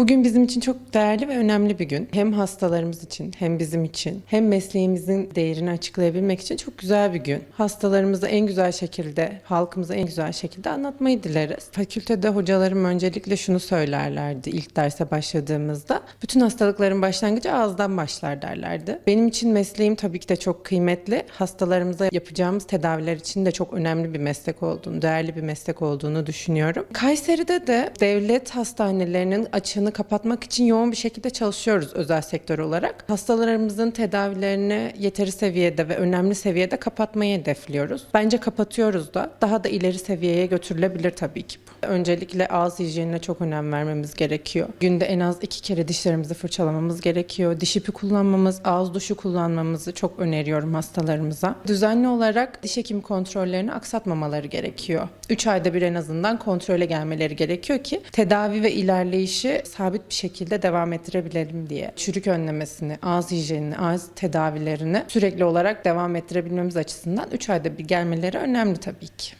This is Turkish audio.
Bugün bizim için çok değerli ve önemli bir gün. Hem hastalarımız için hem bizim için hem mesleğimizin değerini açıklayabilmek için çok güzel bir gün. Hastalarımızı en güzel şekilde, halkımıza en güzel şekilde anlatmayı dileriz. Fakültede hocalarım öncelikle şunu söylerlerdi ilk derse başladığımızda. Bütün hastalıkların başlangıcı ağızdan başlar derlerdi. Benim için mesleğim tabii ki de çok kıymetli. Hastalarımıza yapacağımız tedaviler için de çok önemli bir meslek olduğunu, değerli bir meslek olduğunu düşünüyorum. Kayseri'de de devlet hastanelerinin açığını kapatmak için yoğun bir şekilde çalışıyoruz özel sektör olarak. Hastalarımızın tedavilerini yeteri seviyede ve önemli seviyede kapatmayı hedefliyoruz. Bence kapatıyoruz da daha da ileri seviyeye götürülebilir tabii ki bu. Öncelikle ağız hijyenine çok önem vermemiz gerekiyor. Günde en az iki kere dişlerimizi fırçalamamız gerekiyor. Diş ipi kullanmamız, ağız duşu kullanmamızı çok öneriyorum hastalarımıza. Düzenli olarak diş hekimi kontrollerini aksatmamaları gerekiyor. 3 ayda bir en azından kontrole gelmeleri gerekiyor ki tedavi ve ilerleyişi sabit bir şekilde devam ettirebilelim diye. Çürük önlemesini, ağız hijyenini, ağız tedavilerini sürekli olarak devam ettirebilmemiz açısından 3 ayda bir gelmeleri önemli tabii ki.